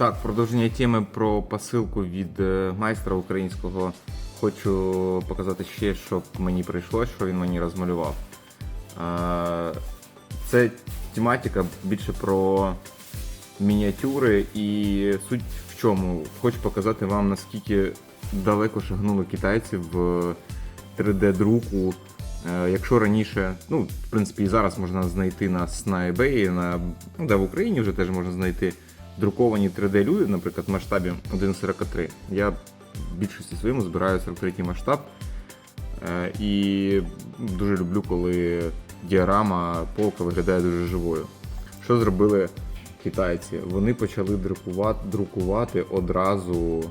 Так, продовження теми про посилку від е, майстра українського. Хочу показати ще, що мені прийшло, що він мені розмалював. Е, Це тематика більше про мініатюри і суть в чому. Хочу показати вам, наскільки далеко шагнули китайці в 3D-друку. Е, Якщо раніше, ну, в принципі, і зараз можна знайти нас на eBay, на, ну, да, в Україні вже теж можна знайти друковані 3D-люди, наприклад, в масштабі 1.43. Я в більшості своєму збираю 43 масштаб. Е, І дуже люблю, коли діарама полка виглядає дуже живою. Що зробили китайці? Вони почали друкувати, друкувати одразу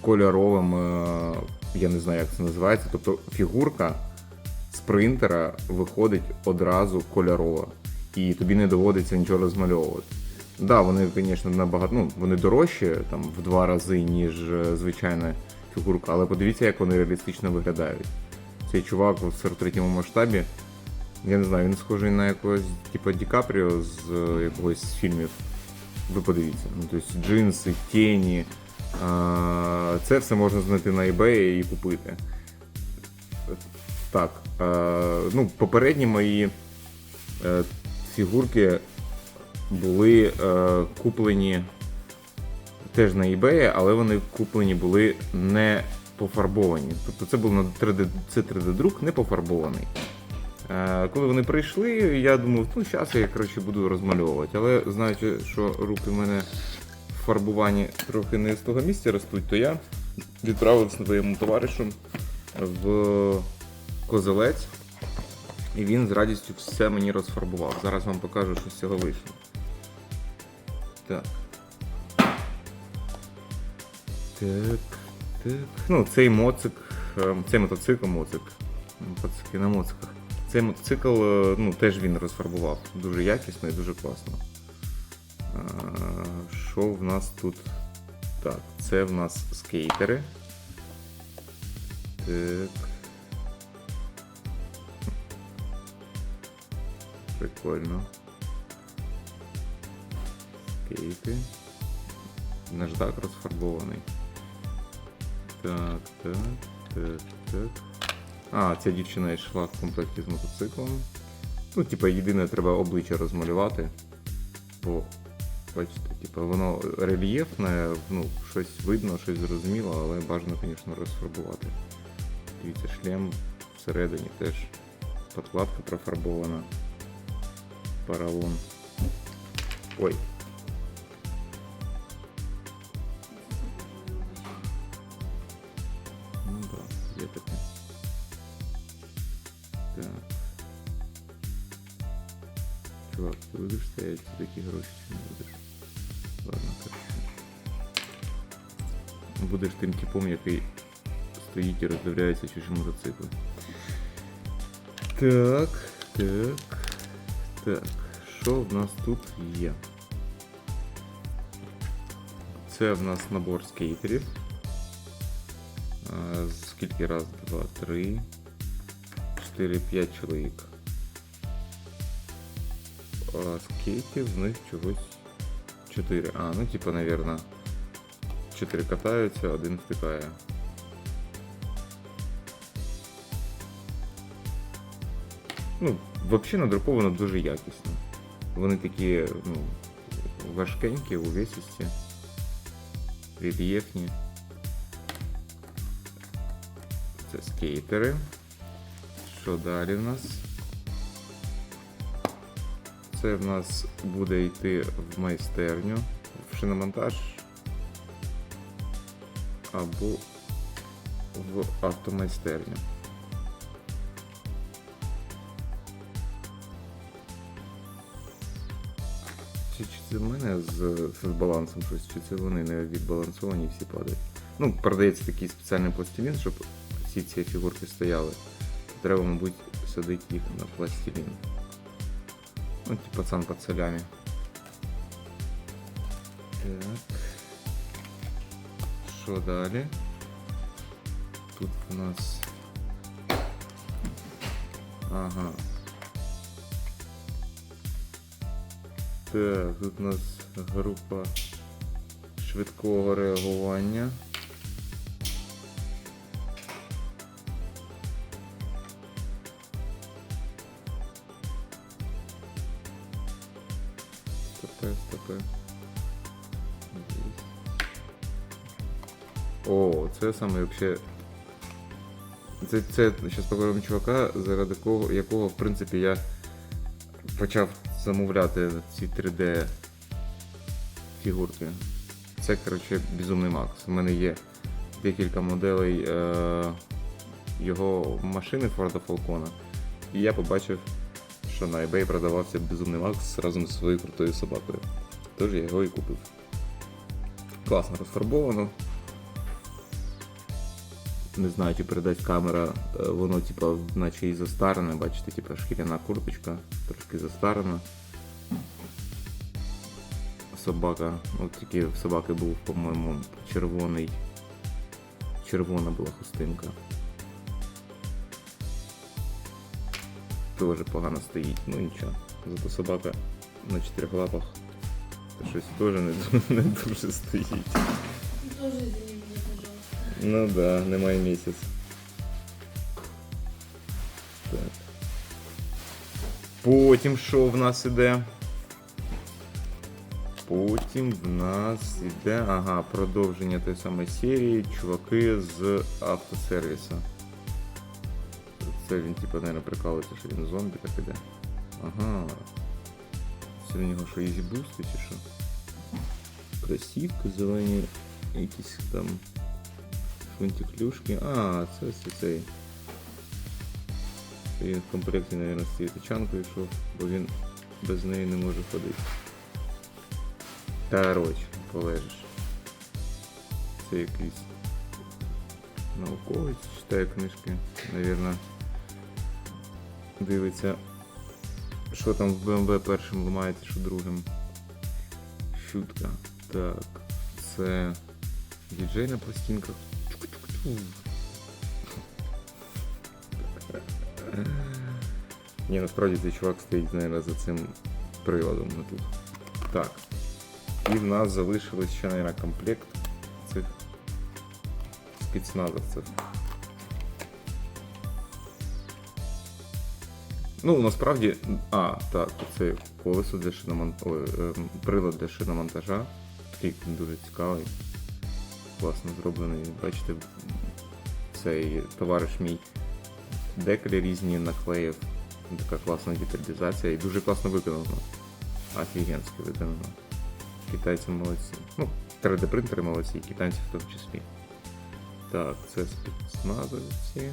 кольоровим, е, я не знаю, як це називається, тобто фігурка з принтера виходить одразу кольорова. І тобі не доводиться нічого розмальовувати. Да, вони, звісно, набагато ну, вони дорожчі там, в два рази, ніж е, звичайна фігурка, але подивіться, як вони реалістично виглядають. Цей чувак у 43 масштабі, я не знаю, він схожий на якогось типу Ді Капріо з е, якогось з фільмів. Ви подивіться. Ну, тобто джинси, тіні. А, це все можна знайти на eBay і купити. Так. А, ну, попередні мої е, фігурки були е, куплені теж на eBay, але вони куплені були не пофарбовані. Тобто це був на 3D, це 3D-друк не пофарбований. Е, коли вони прийшли, я думав, ну зараз я коротше, буду розмальовувати. Але знаючи, що руки в мене в фарбуванні трохи не з того місця ростуть, то я відправив своєму товаришу в козелець. І він з радістю все мені розфарбував. Зараз вам покажу, що з цього вийшло. Так. Так, так. Ну, цей моцик, е, цей мотоцикл, моцик. Пацики на моциках. Цей мотоцикл, е, ну, теж він розфарбував. Дуже якісно і дуже класно. Що в нас тут? Так, це в нас скейтери. Так. Прикольно. Скейти. Наждак розфарбований. Так, так, так, так. А, ця дівчина йшла в комплекті з мотоциклом. Ну, типа, єдине, треба обличчя розмалювати. Бо, бачите, типа, воно рельєфне, ну, щось видно, щось зрозуміло, але бажано, звісно, розфарбувати. Дивіться, шлем всередині теж подкладка профарбована. Паралон. Ой. Чувак, ти будеш стоять за такі гроші чи не будеш? Ладно, короче. Будеш тим типом, який стоїть і роздивляється чужі мотоцикли. Так, так. Так, що в нас тут є? Це в нас набор скейтерів. Скільки раз? Два, три, чотири, п'ять чоловік. А скейтів в них чогось 4. А, ну типа, наверное, 4 катаються, один втикає. Ну, взагалі надруковано дуже якісно. Вони такі, ну, важкенькі, увесисті, рельєфні. Це скейтери. Що далі в нас? Це в нас буде йти в майстерню, в шиномонтаж або в автомайстерню. Чи, чи це в мене з, з балансом щось, чи це вони не відбалансовані всі падають. Ну, продається такий спеціальний пластилін, щоб всі ці фігурки стояли. Треба, мабуть, садити їх на пластилін. Ну, типа пацан під солями. Так. Що далі? Тут у нас. Ага. Так, тут у нас група швидкого реагування. Стопе, стопе. О, це саме вообще. Це, це зараз поговоримо чувака, заради кого, якого, в принципі, я почав замовляти ці 3D фігурки. Це, коротше, безумний Макс. У мене є декілька моделей е- його машини Форда Фалкона. І я побачив, що на eBay продавався безумний Макс разом зі своєю крутою собакою. Тож я його і купив. Класно розфарбовано. Не знаю, чи передасть камера, е, воно типа, наче і застарене, бачите, типа шкіряна курточка, трошки застарена. Собака, от тільки в собаки був, по-моєму, червоний. Червона була хустинка. Теж погано стоїть, ну нічого. Зато собака на чотирьох лапах щось теж не, не дуже стоїть. Пожалуйста. Ну да, немає місяць. Так. Потім що в нас іде? Потім в нас іде. Ага, продовження тієї самої серії. Чуваки з автосервісу. Це він, типу, наверное, прикалується, що він зомбі так іде. Ага. Це в нього що, ізі бусти чи що? Кросівки зелені, якісь там фунтиклюшки. А, це це цей. Це Він в комплекті, мабуть, з цією тачанкою йшов, бо він без неї не може ходити. Короче, полежиш. Це якийсь науковець, читає книжки, навірно. Дивиться, що там в БМВ першим ламається, що другим. Шутка. Так, це діджей на пластинках. Ні, насправді цей чувак стоїть, наверное, за цим приладом тут. Так. І в нас залишилось ще, наверное, комплект цих спецназовців. Ну, насправді, а, так, це колесо для шиномонтажа, прилад для шиномонтажа. Такий дуже цікавий, класно зроблений. Бачите, цей товариш мій декелі різні наклеїв. Така класна деталізація і дуже класно виконано. Офігенськи виконано. Китайці молодці. Ну, 3D принтери молодці, і китайці в тому числі. Так, це спецназовці.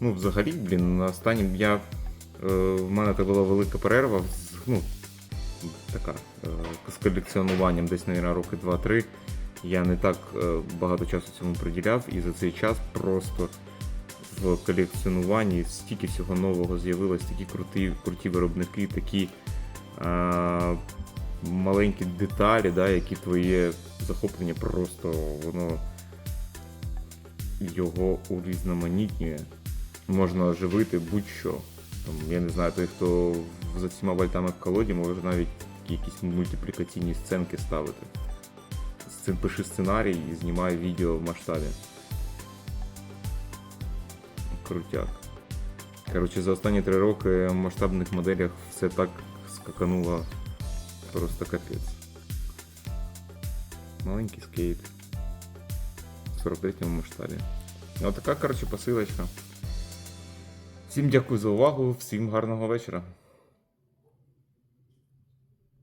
Ну, взагалі, блін, останнім я. Е, в мене це була велика перерва, з- ну, така, е, з колекціонуванням десь, мабуть, роки 2-3. Я не так е, багато часу цьому приділяв, і за цей час просто в колекціонуванні стільки всього нового з'явилось, такі круті, круті виробники, такі е, маленькі деталі, да, які твоє захоплення просто воно його урізноманітнює. Можна оживити будь-що. Там, я не знаю, той, хто за цими вольтами в колоді, може навіть такі якісь мультиплікаційні сценки ставити. З цим пиши сценарій і знімай відео в масштабі. Крутяк. Коротше, за останні три роки в масштабних моделях все так скакануло. Просто капець. Маленький скейт. В 43-му масштабі. Отака, коротше, посилочка. Всім дякую за увагу, всім гарного вечора.